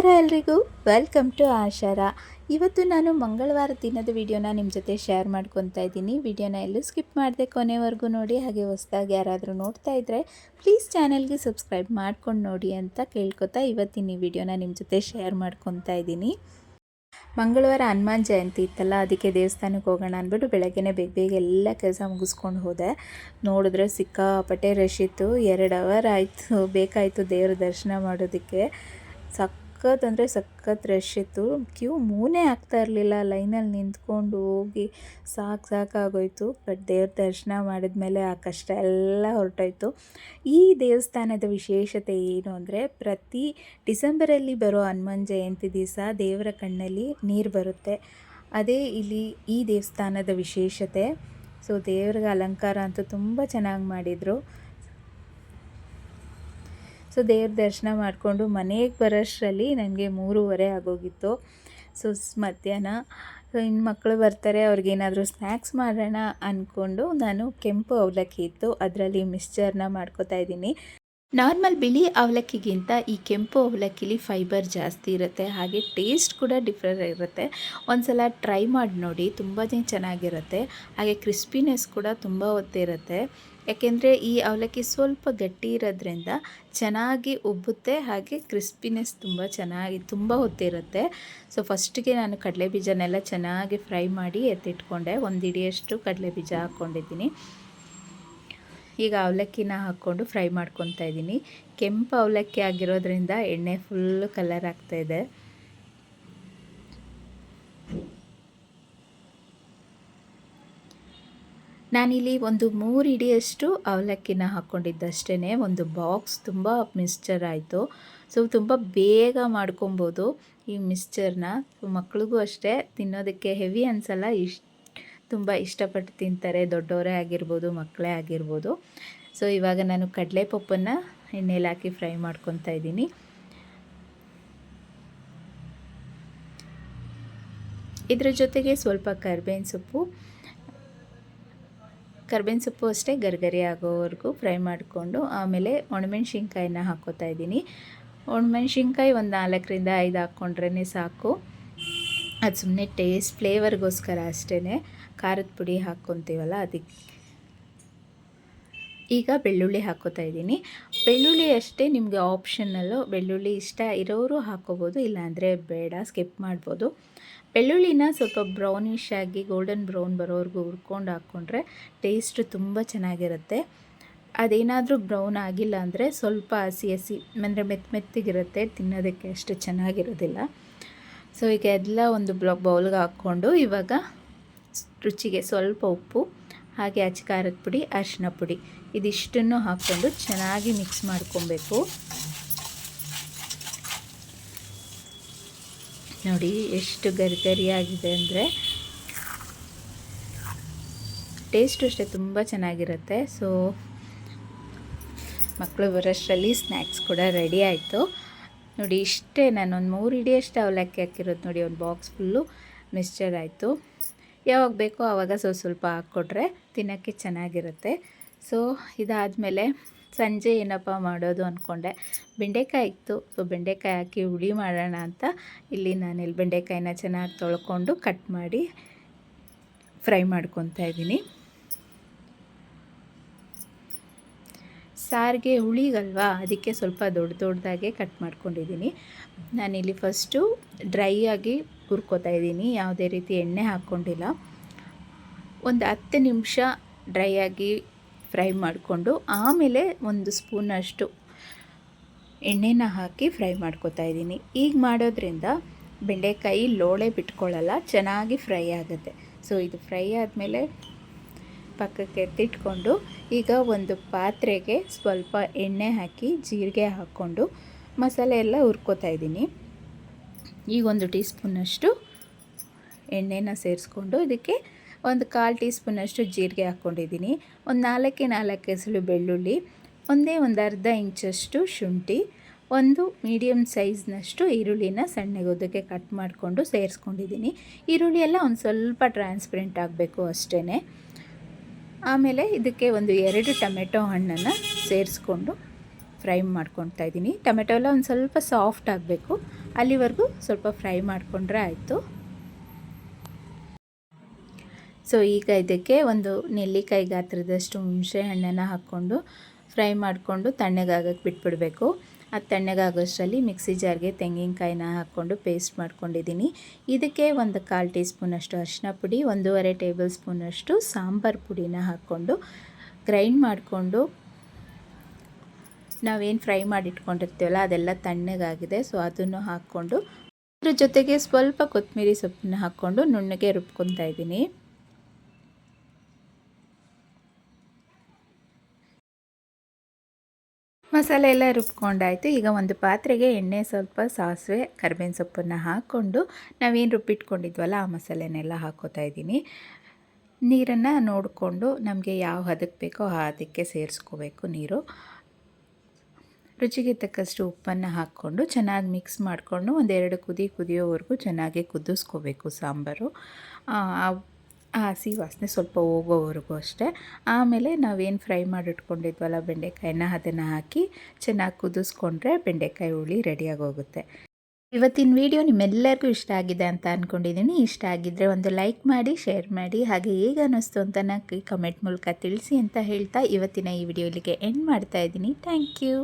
ನಮಸ್ಕಾರ ಎಲ್ರಿಗೂ. Welcome to Ashara. ಇವತ್ತು ನಾನು ಮಂಗಳವಾರ ದಿನದ ವಿಡಿಯೋನ ನಿಮ್ಮ ಜೊತೆ ಶೇರ್ ಮಾಡ್ಕೊತಾ ಇದ್ದೀನಿ. ವಿಡಿಯೋನ ಎಲ್ಲೂ ಸ್ಕಿಪ್ ಮಾಡಿದೆ ಕೊನೆವರೆಗೂ ನೋಡಿ, ಹಾಗೆ ಹೊಸದಾಗಿ ಯಾರಾದರೂ ನೋಡ್ತಾ ಇದ್ದರೆ ಪ್ಲೀಸ್ ಚಾನೆಲ್ಗೆ ಸಬ್ಸ್ಕ್ರೈಬ್ ಮಾಡ್ಕೊಂಡು ನೋಡಿ ಅಂತ ಕೇಳ್ಕೊತಾ ಇವತ್ತಿನ ಈ ವಿಡಿಯೋನ ನಿಮ್ಮ ಜೊತೆ ಶೇರ್ ಮಾಡ್ಕೊತಾ ಇದ್ದೀನಿ. ಮಂಗಳವಾರ ಹನುಮಾನ್ ಜಯಂತಿ ಇತ್ತಲ್ಲ, ಅದಕ್ಕೆ ದೇವಸ್ಥಾನಕ್ಕೆ ಹೋಗೋಣ ಅಂದ್ಬಿಟ್ಟು ಬೆಳಗ್ಗೆನೇ ಬೇಗ ಬೇಗ ಎಲ್ಲ ಕೆಲಸ ಮುಗಿಸ್ಕೊಂಡು ಹೋದೆ. ನೋಡಿದ್ರೆ ಸಿಕ್ಕಾಪಟ್ಟೆ ರಶ್ ಇತ್ತು. ಎರಡು ಅವರ್ ಆಯಿತು, ಬೇಕಾಯಿತು ದೇವರ ದರ್ಶನ ಮಾಡೋದಕ್ಕೆ. ಸಖತ್ ಅಂದರೆ ಸಖತ್ ರಶ್ ಇತ್ತು. ಕ್ಯೂ ಮೂನೇ ಆಗ್ತಾ ಇರಲಿಲ್ಲ. ಲೈನಲ್ಲಿ ನಿಂತ್ಕೊಂಡು ಹೋಗಿ ಸಾಕು ಸಾಕಾಗೋಯ್ತು ಬಟ್ ದೇವ್ರ ದರ್ಶನ ಮಾಡಿದ್ಮೇಲೆ ಆ ಕಷ್ಟ ಎಲ್ಲ ಹೊರಟೋಯ್ತು. ಈ ದೇವಸ್ಥಾನದ ವಿಶೇಷತೆ ಏನು ಅಂದರೆ ಪ್ರತಿ ಡಿಸೆಂಬರಲ್ಲಿ ಬರೋ ಹನುಮಾನ್ ಜಯಂತಿ ದಿವಸ ದೇವರ ಕಣ್ಣಲ್ಲಿ ನೀರು ಬರುತ್ತೆ. ಅದೇ ಇಲ್ಲಿ ಈ ದೇವಸ್ಥಾನದ ವಿಶೇಷತೆ. ಸೊ ದೇವ್ರಿಗೆ ಅಲಂಕಾರ ಅಂತೂ ತುಂಬ ಚೆನ್ನಾಗಿ ಮಾಡಿದರು. ಸೊ ದೇವ್ರ ದರ್ಶನ ಮಾಡಿಕೊಂಡು ಮನೆಗೆ ಬರೋಷ್ಟರಲ್ಲಿ ನನಗೆ ಮೂರುವರೆ ಆಗೋಗಿತ್ತು. ಸೊ ಮಧ್ಯಾಹ್ನ. ಸೊ ಇನ್ನು ಮಕ್ಕಳು ಬರ್ತಾರೆ, ಅವ್ರಿಗೇನಾದರೂ ಸ್ನ್ಯಾಕ್ಸ್ ಮಾಡೋಣ ಅಂದ್ಕೊಂಡು ನಾನು ಕೆಂಪು ಅವಲಕ್ಕಿ ಇತ್ತು. ಅದರಲ್ಲಿ ಮಿಕ್ಸ್ಚರ್ನ ಮಾಡ್ಕೋತಾ ಇದ್ದೀನಿ. ನಾರ್ಮಲ್ ಬಿಳಿ ಅವಲಕ್ಕಿಗಿಂತ ಈ ಕೆಂಪು ಅವಲಕ್ಕಿಲಿ ಫೈಬರ್ ಜಾಸ್ತಿ ಇರುತ್ತೆ, ಹಾಗೆ ಟೇಸ್ಟ್ ಕೂಡ ಡಿಫ್ರೆಂಟ್ ಇರುತ್ತೆ ಒಂದು ಸಲ ಟ್ರೈ ಮಾಡಿ ನೋಡಿ ತುಂಬಾ ಚೆನ್ನಾಗಿರುತ್ತೆ. ಹಾಗೆ ಕ್ರಿಸ್ಪಿನೆಸ್ ಕೂಡ ತುಂಬ ಹೊತ್ತಿರುತ್ತೆ. ಯಾಕೆಂದರೆ ಈ ಅವಲಕ್ಕಿ ಸ್ವಲ್ಪ ಗಟ್ಟಿ ಇರೋದ್ರಿಂದ ಚೆನ್ನಾಗಿ ಉಬ್ಬುತ್ತೆ, ಹಾಗೆ ಕ್ರಿಸ್ಪಿನೆಸ್ ತುಂಬ ಚೆನ್ನಾಗಿ, ತುಂಬ ಹೊತ್ತಿರುತ್ತೆ. ಸೊ ಫಸ್ಟಿಗೆ ನಾನು ಕಡಲೆ ಬೀಜನೆಲ್ಲ ಚೆನ್ನಾಗಿ ಫ್ರೈ ಮಾಡಿ ಎತ್ತಿಟ್ಕೊಂಡೆ. ಒಂದು ಇಡಿಯಷ್ಟು ಕಡಲೆ ಬೀಜ ಹಾಕ್ಕೊಂಡಿದ್ದೀನಿ. ಈಗ ಅವಲಕ್ಕಿನ ಹಾಕ್ಕೊಂಡು ಫ್ರೈ ಮಾಡ್ಕೊತಾ ಇದ್ದೀನಿ. ಕೆಂಪು ಅವಲಕ್ಕಿ ಆಗಿರೋದ್ರಿಂದ ಎಣ್ಣೆ ಫುಲ್ಲು ಕಲರ್ ಆಗ್ತಾ ಇದೆ. ನಾನಿಲ್ಲಿ ಒಂದು ಮೂರು ಇಡಿಯಷ್ಟು ಅವಲಕ್ಕಿನ ಹಾಕ್ಕೊಂಡಿದ್ದಷ್ಟೇ ಒಂದು ಬಾಕ್ಸ್ ತುಂಬ ಮಿಕ್ಸ್ಚರ್ ಆಯಿತು. ಸೊ ತುಂಬ ಬೇಗ ಮಾಡ್ಕೊಬೋದು ಈ ಮಿಕ್ಸ್ಚರ್ನ ಮಕ್ಳಿಗೂ ಅಷ್ಟೇ, ತಿನ್ನೋದಕ್ಕೆ ಹೆವಿ ಅನ್ಸಲ್ಲ, ಇಷ್ಟ ತುಂಬ ಇಷ್ಟಪಟ್ಟು ತಿಂತಾರೆ. ದೊಡ್ಡವರೇ ಆಗಿರ್ಬೋದು, ಮಕ್ಕಳೇ ಆಗಿರ್ಬೋದು. ಸೊ ಇವಾಗ ನಾನು ಕಡಲೆ ಪಪ್ಪನ್ನು ಎಣ್ಣೆಲಿ ಹಾಕಿ ಫ್ರೈ ಮಾಡ್ಕೊತಾ ಇದ್ದೀನಿ. ಇದರ ಜೊತೆಗೆ ಸ್ವಲ್ಪ ಕರ್ಬೇವಿನ ಸೊಪ್ಪು. ಕರ್ಬೇವಿನ ಸೊಪ್ಪು ಅಷ್ಟೇ ಗರ್ಗರಿ ಆಗೋವರೆಗೂ ಫ್ರೈ ಮಾಡಿಕೊಂಡು, ಆಮೇಲೆ ಒಣಮೆಣ್ಸಿನ್ಕಾಯಿನ ಹಾಕೋತಾ ಇದ್ದೀನಿ. ಒಣಮೆಣ್ಸಿನ್ಕಾಯಿ ಒಂದು ನಾಲ್ಕರಿಂದ ಐದು ಹಾಕ್ಕೊಂಡ್ರೇ ಸಾಕು. ಅದು ಸುಮ್ಮನೆ ಟೇಸ್ಟ್ ಫ್ಲೇವರ್ಗೋಸ್ಕರ ಅಷ್ಟೇ ಖಾರದ ಪುಡಿ ಹಾಕ್ಕೊತೀವಲ್ಲ ಅದಕ್ಕೆ. ಈಗ ಬೆಳ್ಳುಳ್ಳಿ ಹಾಕೋತಾ ಇದ್ದೀನಿ. ಬೆಳ್ಳುಳ್ಳಿ ಅಷ್ಟೇ ನಿಮಗೆ ಆಪ್ಷನಲ್ಲು ಬೆಳ್ಳುಳ್ಳಿ ಇಷ್ಟ ಇರೋರು ಹಾಕೋಬೋದು, ಇಲ್ಲಾಂದರೆ ಬೇಡ ಸ್ಕಿಪ್ ಮಾಡ್ಬೋದು. ಬೆಳ್ಳುಳ್ಳಿನ ಸ್ವಲ್ಪ ಬ್ರೌನಿಶ್ ಆಗಿ ಗೋಲ್ಡನ್ ಬ್ರೌನ್ ಬರೋವರೆಗೂ ಹುರ್ಕೊಂಡು ಹಾಕ್ಕೊಂಡ್ರೆ ಟೇಸ್ಟ್ ತುಂಬ ಚೆನ್ನಾಗಿರುತ್ತೆ. ಅದೇನಾದರೂ ಬ್ರೌನ್ ಆಗಿಲ್ಲ ಅಂದರೆ ಸ್ವಲ್ಪ ಹಸಿ ಹಸಿ, ಅಂದರೆ ಮೆತ್ತ ಮೆತ್ತಗಿರುತ್ತೆ, ತಿನ್ನೋದಕ್ಕೆ ಅಷ್ಟು ಚೆನ್ನಾಗಿರೋದಿಲ್ಲ. ಸೊ ಈಗ ಎಲ್ಲ ಒಂದು ಬ್ಲಾಕ್ ಬೌಲ್ಗೆ ಹಾಕ್ಕೊಂಡು ಇವಾಗ ರುಚಿಗೆ ಸ್ವಲ್ಪ ಉಪ್ಪು, ಹಾಗೆ ಅಚ್ಚ ಖಾರದ ಪುಡಿ, ಅರಿಶಿನ ಪುಡಿ. ಇದಿಷ್ಟನ್ನು ಹಾಕ್ಕೊಂಡು ಚೆನ್ನಾಗಿ ಮಿಕ್ಸ್ ಮಾಡ್ಕೊಬೇಕು. ನೋಡಿ ಎಷ್ಟು ಗರಿ ಗರಿಯಾಗಿದೆ ಅಂದರೆ ಟೇಸ್ಟು ಅಷ್ಟೇ ತುಂಬ ಚೆನ್ನಾಗಿರುತ್ತೆ. ಸೊ ಮಕ್ಕಳು ಬರೋಷ್ಟರಲ್ಲಿ ಸ್ನ್ಯಾಕ್ಸ್ ಕೂಡ ರೆಡಿ ಆಯಿತು. ನೋಡಿ ಇಷ್ಟೇ ನಾನು ಒಂದು ಮೂರು ಇಡಿಯಷ್ಟು ಅವಲಕ್ಕಿ ಹಾಕಿರೋದು ನೋಡಿ, ಒಂದು ಬಾಕ್ಸ್ ಫುಲ್ಲು ಮಿಕ್ಸ್ಚರ್ ಆಯಿತು. ಯಾವಾಗ ಬೇಕೋ ಆವಾಗ ಸ್ವಲ್ಪ ಸ್ವಲ್ಪ ಹಾಕ್ಕೊಟ್ರೆ ತಿನ್ನೋಕ್ಕೆ ಚೆನ್ನಾಗಿರುತ್ತೆ. ಸೊ ಇದಾದಮೇಲೆ ಸಂಜೆ ಏನಪ್ಪ ಮಾಡೋದು ಅಂದ್ಕೊಂಡೆ ಬೆಂಡೆಕಾಯಿ ಇತ್ತು. ಸೊ ಬೆಂಡೆಕಾಯಿ ಹಾಕಿ ಹುಳಿ ಮಾಡೋಣ ಅಂತ ಇಲ್ಲಿ ನಾನಿಲ್ಲಿ ಬೆಂಡೆಕಾಯಿನ ಚೆನ್ನಾಗಿ ತೊಳ್ಕೊಂಡು ಕಟ್ ಮಾಡಿ ಫ್ರೈ ಮಾಡ್ಕೊತಾ ಇದ್ದೀನಿ. ಸಾರಿಗೆ ಹುಳಿಗಲ್ವಾ? ಅದಕ್ಕೆ ಸ್ವಲ್ಪ ದೊಡ್ಡ ದೊಡ್ಡದಾಗೆ ಕಟ್ ಮಾಡ್ಕೊಂಡಿದ್ದೀನಿ. ನಾನಿಲ್ಲಿ ಫಸ್ಟು ಡ್ರೈ ಆಗಿ ಹುರ್ಕೋತಾ ಇದ್ದೀನಿ. ಯಾವುದೇ ರೀತಿ ಎಣ್ಣೆ ಹಾಕ್ಕೊಂಡಿಲ್ಲ. ಒಂದು ಹತ್ತು ನಿಮಿಷ ಡ್ರೈ ಆಗಿ ಫ್ರೈ ಮಾಡಿಕೊಂಡು, ಆಮೇಲೆ ಒಂದು ಸ್ಪೂನಷ್ಟು ಎಣ್ಣೆನ ಹಾಕಿ ಫ್ರೈ ಮಾಡ್ಕೋತಾ ಇದ್ದೀನಿ. ಈಗ ಮಾಡೋದ್ರಿಂದ ಬೆಂಡೆಕಾಯಿ ಲೋಳೆ ಬಿಟ್ಕೊಳ್ಳಲ್ಲ, ಚೆನ್ನಾಗಿ ಫ್ರೈ ಆಗುತ್ತೆ. ಸೊ, ಇದು ಫ್ರೈ ಆದಮೇಲೆ ಪಕ್ಕಕ್ಕೆ ಎತ್ತಿಟ್ಕೊಂಡು, ಈಗ ಒಂದು ಪಾತ್ರೆಗೆ ಸ್ವಲ್ಪ ಎಣ್ಣೆ ಹಾಕಿ, ಜೀರಿಗೆ ಹಾಕ್ಕೊಂಡು ಮಸಾಲೆ ಎಲ್ಲ ಹುರ್ಕೋತಾ ಇದ್ದೀನಿ. ಈಗ ಒಂದು ಟೀ ಸ್ಪೂನಷ್ಟು ಎಣ್ಣೆನ ಸೇರಿಸ್ಕೊಂಡು ಇದಕ್ಕೆ ಒಂದು ಕಾಲು ಟೀ ಸ್ಪೂನಷ್ಟು ಜೀರಿಗೆ ಹಾಕ್ಕೊಂಡಿದ್ದೀನಿ. ಒಂದು ನಾಲ್ಕೇ ನಾಲ್ಕು ಹೆಸರು ಬೆಳ್ಳುಳ್ಳಿ, ಒಂದೇ ಒಂದು ಅರ್ಧ ಇಂಚಷ್ಟು ಶುಂಠಿ, ಒಂದು ಮೀಡಿಯಮ್ ಸೈಜ್ನಷ್ಟು ಈರುಳ್ಳಿನ ಸಣ್ಣಗೆ ಕಟ್ ಮಾಡಿಕೊಂಡು ಸೇರಿಸ್ಕೊಂಡಿದ್ದೀನಿ. ಈರುಳ್ಳಿ ಎಲ್ಲ ಒಂದು ಸ್ವಲ್ಪ ಟ್ರಾನ್ಸ್ಪರೆಂಟ್ ಆಗಬೇಕು ಅಷ್ಟೇ ಆಮೇಲೆ ಇದಕ್ಕೆ ಒಂದು ಎರಡು ಟೊಮೆಟೊ ಹಣ್ಣನ್ನು ಸೇರಿಸ್ಕೊಂಡು ಫ್ರೈ ಮಾಡ್ಕೊತಾ ಇದ್ದೀನಿ. ಟೊಮೆಟೊ ಎಲ್ಲ ಒಂದು ಸ್ವಲ್ಪ ಸಾಫ್ಟ್ ಆಗಬೇಕು. ಅಲ್ಲಿವರೆಗೂ ಸ್ವಲ್ಪ ಫ್ರೈ ಮಾಡಿಕೊಂಡ್ರೆ ಆಯಿತು. ಸೊ, ಈಗ ಇದಕ್ಕೆ ಒಂದು ನೆಲ್ಲಿಕಾಯಿ ಗಾತ್ರದಷ್ಟು ಹುಣಸೆ ಹಣ್ಣನ್ನು ಹಾಕ್ಕೊಂಡು ಫ್ರೈ ಮಾಡಿಕೊಂಡು ತಣ್ಣಗಾಗಕ್ಕೆ ಬಿಟ್ಬಿಡಬೇಕು. ಅದು ತಣ್ಣಗಾಗೋಷ್ಟರಲ್ಲಿ ಮಿಕ್ಸಿ ಜಾರ್ಗೆ ತೆಂಗಿನಕಾಯಿನ ಹಾಕ್ಕೊಂಡು ಪೇಸ್ಟ್ ಮಾಡ್ಕೊಂಡಿದ್ದೀನಿ. ಇದಕ್ಕೆ ಒಂದು ಕಾಲು ಟೀ ಸ್ಪೂನಷ್ಟು ಅರಿಶಿನ ಪುಡಿ, ಒಂದೂವರೆ ಟೇಬಲ್ ಸ್ಪೂನಷ್ಟು ಸಾಂಬಾರು ಪುಡಿನ ಹಾಕ್ಕೊಂಡು ಗ್ರೈಂಡ್ ಮಾಡಿಕೊಂಡು ನಾವೇನು ಫ್ರೈ ಮಾಡಿ ಇಟ್ಕೊಂಡಿರ್ತೀವಲ್ಲ ಅದೆಲ್ಲ ತಣ್ಣಗಾಗಿದೆ. ಸೊ ಅದನ್ನು ಹಾಕ್ಕೊಂಡು ಅದ್ರ ಜೊತೆಗೆ ಸ್ವಲ್ಪ ಕೊತ್ತಂಬರಿ ಸೊಪ್ಪನ್ನ ಹಾಕ್ಕೊಂಡು ನುಣ್ಣಗೆ ರುಬ್ಕೊತಾ ಇದ್ದೀನಿ. ಮಸಾಲೆ ಎಲ್ಲ ರುಬ್ಕೊಂಡಾಯಿತು. ಈಗ ಒಂದು ಪಾತ್ರೆಗೆ ಎಣ್ಣೆ, ಸ್ವಲ್ಪ ಸಾಸಿವೆ, ಕರಿಬೇವಿನ ಸೊಪ್ಪನ್ನು ಹಾಕ್ಕೊಂಡು ನಾವೇನು ರುಬ್ಬಿಟ್ಕೊಂಡಿದ್ವಲ್ಲ, ಆ ಮಸಾಲೆನೆಲ್ಲ ಹಾಕೋತಾ ಇದ್ದೀನಿ. ನೀರನ್ನು ನೋಡಿಕೊಂಡು ನಮಗೆ ಯಾವ ಹದಕ್ಕೆ ಬೇಕೋ ಆ ಹದಕ್ಕೆ ಸೇರಿಸ್ಕೋಬೇಕು ನೀರು. ರುಚಿಗೆ ತಕ್ಕಷ್ಟು ಉಪ್ಪನ್ನು ಹಾಕ್ಕೊಂಡು ಚೆನ್ನಾಗಿ ಮಿಕ್ಸ್ ಮಾಡಿಕೊಂಡು ಒಂದೆರಡು ಕುದಿ ಕುದಿಯೋವರೆಗೂ ಚೆನ್ನಾಗಿ ಕುದಿಸ್ಕೋಬೇಕು ಸಾಂಬಾರು. ಆ ಹಸಿ ವಾಸನೆ ಸ್ವಲ್ಪ ಹೋಗೋವರೆಗೂ ಅಷ್ಟೇ. ಆಮೇಲೆ ನಾವೇನು ಫ್ರೈ ಮಾಡಿಟ್ಕೊಂಡಿದ್ವಲ್ಲ ಬೆಂಡೆಕಾಯಿನ, ಅದನ್ನು ಹಾಕಿ ಚೆನ್ನಾಗಿ ಕುದಿಸ್ಕೊಂಡ್ರೆ ಬೆಂಡೆಕಾಯಿ ಹುಳಿ ರೆಡಿಯಾಗಿ ಹೋಗುತ್ತೆ ಇವತ್ತಿನ ವಿಡಿಯೋ ನಿಮ್ಮೆಲ್ಲರಿಗೂ ಇಷ್ಟ ಆಗಿದೆ ಅಂತ ಅಂದ್ಕೊಂಡಿದ್ದೀನಿ ಇಷ್ಟ ಆಗಿದ್ದರೆ ಒಂದು ಲೈಕ್ ಮಾಡಿ ಶೇರ್ ಮಾಡಿ, ಹಾಗೆ ಹೇಗೆ ಅನ್ನಿಸ್ತು ಅಂತ ಕಮೆಂಟ್ ಮೂಲಕ ತಿಳಿಸಿ ಅಂತ ಹೇಳ್ತಾ ಇವತ್ತಿನ ಈ ವಿಡಿಯೋ ಎಂಡ್ ಮಾಡ್ತಾ ಇದ್ದೀನಿ. Thank you